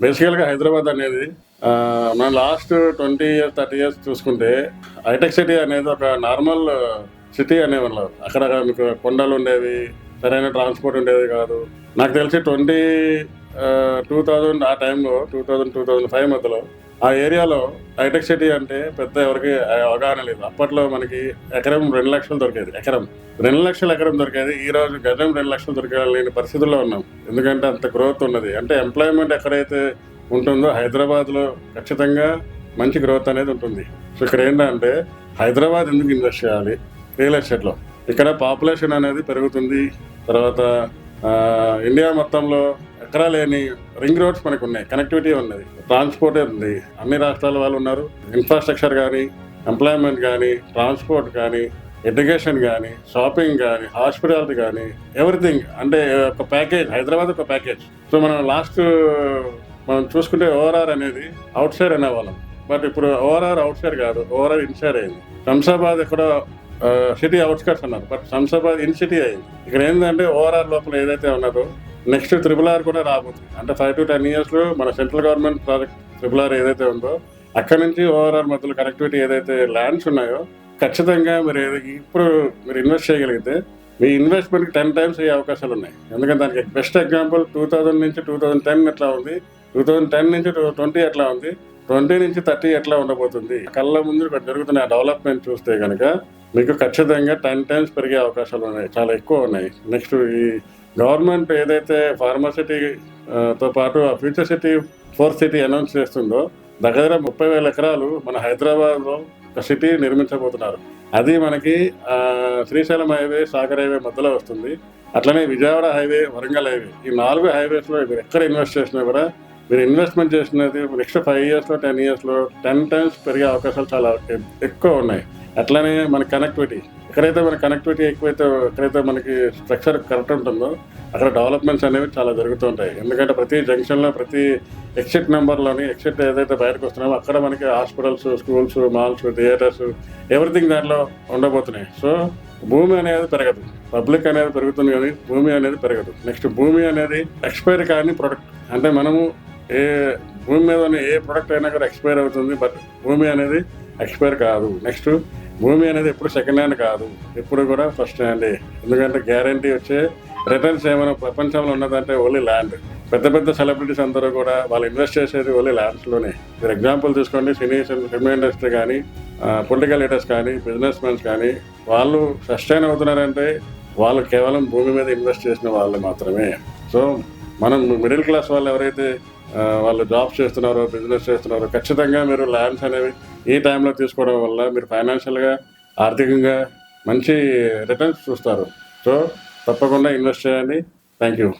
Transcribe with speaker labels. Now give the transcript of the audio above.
Speaker 1: బేసికల్గా హైదరాబాద్ అనేది మనం last twenty years thirty years చూసుకుంటే హైటెక్ సిటీ అనేది ఒక నార్మల్ సిటీ అనేవాళ్ళు అక్కడ మీకు కొండలు ఉండేవి సరైన ట్రాన్స్పోర్ట్ ఉండేది కాదు. నాకు తెలిసి ట్వంటీ టూ థౌజండ్ ఆ టైంలో two thousand two thousand five మధ్యలో ఆ ఏరియాలో హైటెక్ సిటీ అంటే పెద్ద ఎవరికి అవగాహన లేదు. అప్పట్లో మనకి ఎకరం రెండు లక్షలు దొరికేది ఎకరం. రెండు లక్షల ఎకరం దొరికేది ఈ రోజు గజం రెండు లక్షలు దొరకలేని పరిస్థితుల్లో ఉన్నాం. ఎందుకంటే అంత గ్రోత్ ఉన్నది. అంటే ఎంప్లాయ్మెంట్ ఎక్కడైతే ఉంటుందో హైదరాబాద్లో ఖచ్చితంగా మంచి గ్రోత్ అనేది ఉంటుంది. సో ఇక్కడ ఏంటంటే హైదరాబాద్ ఎందుకు ఇన్వెస్ట్ చేయాలి? రియల్ ఎస్టేట్లో. ఇక్కడ పాపులేషన్ అనేది పెరుగుతుంది. తర్వాత ఇండియా మొత్తంలో ఎక్కడా లేని రింగ్ రోడ్స్ మనకు ఉన్నాయి కనెక్టివిటీ ఉన్నది ట్రాన్స్పోర్టే ఉంది. అన్ని రాష్ట్రాల వాళ్ళు ఉన్నారు. ఇన్ఫ్రాస్ట్రక్చర్ కానీ ఎంప్లాయ్మెంట్ కానీ ట్రాన్స్పోర్ట్ కానీ ఎడ్యుకేషన్ కానీ షాపింగ్ కానీ హాస్పిటాలిటీ కానీ ఎవ్రీథింగ్ అంటే ఒక ప్యాకేజ్ హైదరాబాద్ ఒక ప్యాకేజ్ సో మనం లాస్ట్ మనం చూసుకుంటే ఓవరాల్ అనేది అవుట్ సైడ్ అనేవాళ్ళం. బట్ ఇప్పుడు ఓఆర్ఆర్ అవుట్ సైడ్ కాదు. ఓవరాల్ ఇన్సైడ్ అయింది. శంషాబాద్ ఎక్కడ సిటీ అవుట్స్కట్స్ అన్నారు. బట్ శంషాబాద్ ఇన్ సిటీ అయింది. ఇక్కడ ఏంటంటే ఓఆర్ఆర్ లోపల ఏదైతే ఉన్నదో నెక్స్ట్ త్రిబుల్ ఆర్ కూడా రాబోతుంది. అంటే ఫైవ్ టు టెన్ ఇయర్స్లో మన central government project triple R ఏదైతే ఉందో అక్కడి నుంచి ఓఆర్ఆర్ మధ్యలో కనెక్టివిటీ ఏదైతే ల్యాండ్స్ ఉన్నాయో ఖచ్చితంగా మీరు ఇప్పుడు మీరు ఇన్వెస్ట్ చేయగలిగితే మీ ఇన్వెస్ట్మెంట్కి టెన్ టైమ్స్ అయ్యే అవకాశాలు ఉన్నాయి. ఎందుకంటే దానికి బెస్ట్ ఎగ్జాంపుల్ టూ థౌజండ్ నుంచి టూ థౌజండ్ టెన్ ఎట్లా ఉంది టూ థౌజండ్ టెన్ నుంచి ట్వంటీ ఎట్లా ఉంది ట్వంటీ నుంచి థర్టీ ఎట్లా ఉండబోతుంది. కళ్ళ ముందు జరుగుతున్న డెవలప్మెంట్ చూస్తే కనుక మీకు ఖచ్చితంగా టెన్ టైమ్స్ పెరిగే అవకాశాలు ఉన్నాయి. చాలా ఎక్కువ ఉన్నాయి. నెక్స్ట్ ఈ గవర్నమెంట్ ఏదైతే ఫార్మసిటీ తో పాటు ఆ future city fourth city announce చేస్తుందో దగ్గర ముప్పై వేల ఎకరాలు మన హైదరాబాద్లో ఒక సిటీ నిర్మించబోతున్నారు. అది మనకి శ్రీశైలం హైవే సాగర్ హైవే మధ్యలో వస్తుంది. అట్లనే విజయవాడ హైవే వరంగల్ హైవే ఈ నాలుగు హైవేస్లో మీరు ఎక్కడ ఇన్వెస్ట్ చేసినా కూడా మీరు ఇన్వెస్ట్మెంట్ చేసినది నెక్స్ట్ ఫైవ్ ఇయర్స్లో టెన్ ఇయర్స్లో టెన్ టైమ్స్ పెరిగే అవకాశాలు చాలా ఎక్కువ ఉన్నాయి. అట్లనే మన కనెక్టివిటీ ఎక్కడైతే మన కనెక్టివిటీ ఎక్కువైతే ఎక్కడైతే మనకి స్ట్రక్చర్ కరెక్ట్ ఉంటుందో అక్కడ డెవలప్మెంట్స్ అనేవి చాలా జరుగుతుంటాయి ఎందుకంటే ప్రతి జంక్షన్లో ప్రతి ఎక్సిట్ నెంబర్లోని ఎక్సిట్ ఏదైతే బయటకు వస్తున్నామో అక్కడ మనకి hospitals schools malls theatres everything దాంట్లో ఉండబోతున్నాయి. సో భూమి అనేది పెరగదు. పబ్లిక్ అనేది పెరుగుతుంది కానీ భూమి అనేది పెరగదు. నెక్స్ట్ భూమి అనేది ఎక్స్పైర్ కాని ప్రొడక్ట్ అంటే మనము ఏ భూమి మీద ఏ ప్రొడక్ట్ అయినా కూడా ఎక్స్పైర్ అవుతుంది బట్ భూమి అనేది ఎక్స్పైర్ కాదు. నెక్స్ట్ భూమి అనేది ఎప్పుడు సెకండ్ హ్యాండ్ కాదు. ఎప్పుడు కూడా ఫస్ట్ హ్యాండే ఎందుకంటే గ్యారంటీ వచ్చే రిటర్న్స్ ఏమైనా ప్రపంచంలో ఉన్నదంటే ఓన్లీ ల్యాండ్ పెద్ద పెద్ద సెలబ్రిటీస్ అందరూ కూడా వాళ్ళు ఇన్వెస్ట్ చేసేది ఓన్లీ ల్యాండ్స్లోనే మీరు ఎగ్జాంపుల్ తీసుకోండి సినీ సినిమా ఇండస్ట్రీ కానీ పొలిటికల్ లీడర్స్ కానీ బిజినెస్ మెన్స్ కానీ వాళ్ళు సస్టైన్ అవుతున్నారంటే వాళ్ళు కేవలం భూమి మీద ఇన్వెస్ట్ చేసిన వాళ్ళు మాత్రమే. సో మనం మిడిల్ క్లాస్ వాళ్ళు ఎవరైతే వాళ్ళు జాబ్స్ చేస్తున్నారో బిజినెస్ చేస్తున్నారో ఖచ్చితంగా మీరు ల్యాండ్స్ అనేవి ఈ టైంలో తీసుకోవడం వల్ల మీరు ఫైనాన్షియల్గా ఆర్థికంగా మంచి రిటర్న్స్ చూస్తారు. సో తప్పకుండా ఇన్వెస్ట్ చేయండి. Thank you.